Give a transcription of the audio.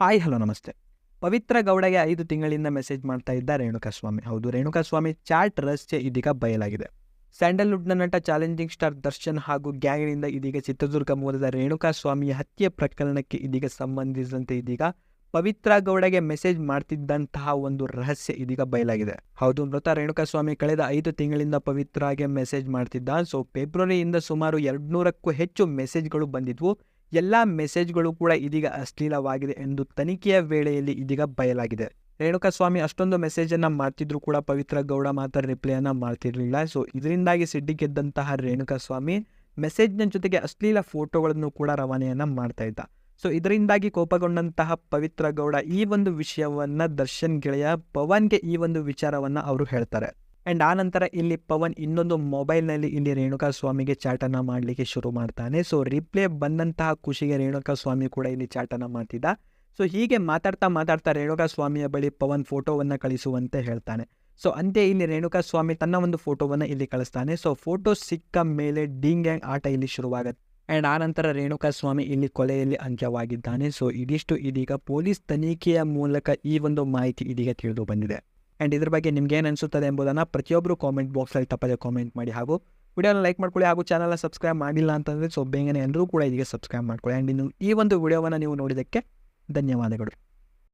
Hi hello ನಮಸ್ತೆ. ಪವಿತ್ರ ಗೌಡಗೆ ಐದು ತಿಂಗಳಿಂದ ಮೆಸೇಜ್ ಮಾಡ್ತಾ ಇದ್ದ ರೇಣುಕಾಸ್ವಾಮಿ. ಹೌದು, ರೇಣುಕಾಸ್ವಾಮಿ ಚಾಟ್ ರಹಸ್ಯ ಇದೀಗ ಬಯಲಾಗಿದೆ. ಸ್ಯಾಂಡಲ್ವುಡ್ನ ನಟ ಚಾಲೆಂಜಿಂಗ್ ಸ್ಟಾರ್ ದರ್ಶನ್ ಹಾಗೂ ಗ್ಯಾಂಗ್ನಿಂದ ಇದೀಗ ಚಿತ್ರದುರ್ಗ ಮೂಲದ ರೇಣುಕಾಸ್ವಾಮಿಯ ಹತ್ಯೆ ಪ್ರಕರಣಕ್ಕೆ ಇದೀಗ ಸಂಬಂಧಿಸಿದಂತೆ ಇದೀಗ ಪವಿತ್ರ ಗೌಡಗೆ ಮೆಸೇಜ್ ಮಾಡ್ತಿದ್ದಂತಹ ಒಂದು ರಹಸ್ಯ ಇದೀಗ ಬಯಲಾಗಿದೆ. ಹೌದು, ಮೃತ ರೇಣುಕಾಸ್ವಾಮಿ ಕಳೆದ ಐದು ತಿಂಗಳಿಂದ ಪವಿತ್ರಾಗೆ ಮೆಸೇಜ್ ಮಾಡ್ತಿದ್ದ. ಸೊ ಫೆಬ್ರವರಿಯಿಂದ ಸುಮಾರು ಎರಡ್ನೂರಕ್ಕೂ ಹೆಚ್ಚು ಮೆಸೇಜ್ಗಳು ಬಂದಿದ್ವು. ಎಲ್ಲ ಮೆಸೇಜ್ಗಳು ಕೂಡ ಇದೀಗ ಅಶ್ಲೀಲವಾಗಿದೆ ಎಂದು ತನಿಖೆಯ ವೇಳೆಯಲ್ಲಿ ಇದೀಗ ಬಯಲಾಗಿದೆ. ರೇಣುಕಾಸ್ವಾಮಿ ಅಷ್ಟೊಂದು ಮೆಸೇಜನ್ನು ಮಾಡ್ತಿದ್ರು ಕೂಡ ಪವಿತ್ರ ಗೌಡ ಮಾತ್ರ ರಿಪ್ಲೈಯನ್ನು ಮಾಡ್ತಿರ್ಲಿಲ್ಲ. ಸೊ, ಇದರಿಂದಾಗಿ ಸಿಡ್ಡಿಗೆದ್ದಂತಹ ರೇಣುಕಾಸ್ವಾಮಿ ಮೆಸೇಜ್ನ ಜೊತೆಗೆ ಅಶ್ಲೀಲ ಫೋಟೋಗಳನ್ನು ಕೂಡ ರವಾನೆಯನ್ನು ಮಾಡ್ತಾ ಇದ್ದ. ಸೊ, ಇದರಿಂದಾಗಿ ಕೋಪಗೊಂಡಂತಹ ಪವಿತ್ರ ಗೌಡ ಈ ಒಂದು ವಿಷಯವನ್ನ ದರ್ಶನ್ ಗೆಳೆಯ ಪವನ್ಗೆ ಈ ಒಂದು ವಿಚಾರವನ್ನ ಅವರು ಹೇಳ್ತಾರೆ. ಅಂಡ್ ಆ ನಂತರ ಇಲ್ಲಿ ಪವನ್ ಇನ್ನೊಂದು ಮೊಬೈಲ್ನಲ್ಲಿ ಇಲ್ಲಿ ರೇಣುಕಾ ಸ್ವಾಮಿಗೆ ಚಾಟನ ಮಾಡಲಿಕ್ಕೆ ಶುರು ಮಾಡ್ತಾನೆ. ಸೊ ರಿಪ್ಲೇ ಬಂದಂತಹ ಖುಷಿಗೆ ರೇಣುಕಾ ಸ್ವಾಮಿ ಕೂಡ ಇಲ್ಲಿ ಚಾಟನ ಮಾಡ್ತಿದ್ದ. ಸೊ ಹೀಗೆ ಮಾತಾಡ್ತಾ ಮಾತಾಡ್ತಾ ರೇಣುಕಾ ಸ್ವಾಮಿಯ ಬಳಿ ಪವನ್ ಫೋಟೋವನ್ನು ಕಳಿಸುವಂತೆ ಹೇಳ್ತಾನೆ. ಸೊ ಅಂತೆ ಇಲ್ಲಿ ರೇಣುಕಾ ಸ್ವಾಮಿ ತನ್ನ ಒಂದು ಫೋಟೋವನ್ನು ಇಲ್ಲಿ ಕಳಿಸ್ತಾನೆ. ಸೊ ಫೋಟೋ ಸಿಕ್ಕ ಮೇಲೆ ಡಿಂಗ್ ಗ್ಯಾಂಗ್ ಆಟ ಇಲ್ಲಿ ಶುರುವಾಗುತ್ತೆ. ಆ್ಯಂಡ್ ಆನಂತರ ರೇಣುಕಾ ಸ್ವಾಮಿ ಇಲ್ಲಿ ಕೊಲೆಯಲ್ಲಿ ಅಂತ್ಯವಾಗಿದ್ದಾನೆ. ಸೊ ಇದಿಷ್ಟು ಇದೀಗ ಪೊಲೀಸ್ ತನಿಖೆಯ ಮೂಲಕ ಈ ಒಂದು ಮಾಹಿತಿ ಇದೀಗ ತಿಳಿದು ಬಂದಿದೆ. ಆ್ಯಂಡ್ ಇದ್ರ ಬಗ್ಗೆ ನಿಮ್ಗೆ ಏನು ಅನಿಸುತ್ತದೆ ಎಂಬುದನ್ನು ಪ್ರತಿಯೊಬ್ಬರು ಕಾಮೆಂಟ್ ಬಾಕ್ಸಲ್ಲಿ ತಪ್ಪದೆ ಕಾಮೆಂಟ್ ಮಾಡಿ. ಹಾಗೂ ವಿಡಿಯೋನ ಲೈಕ್ ಮಾಡ್ಕೊಳ್ಳಿ ಹಾಗೂ ಚಾನಲ್ನ ಸಬ್ಸ್ಕ್ರೈಬ್ ಮಾಡಿಲ್ಲ ಅಂತಂದರೆ ಸೊ ಬೇಗನೆ ಎಲ್ಲರೂ ಕೂಡ ಇದೀಗ ಸಬ್ಸ್ಕ್ರೈಬ್ ಮಾಡ್ಕೊಳ್ಳಿ. ಆ್ಯಂಡ್ ಇನ್ನು ಈ ಒಂದು ವಿಡಿಯೋವನ್ನು ನೀವು ನೋಡಿದ್ದಕ್ಕೆ ಧನ್ಯವಾದಗಳು.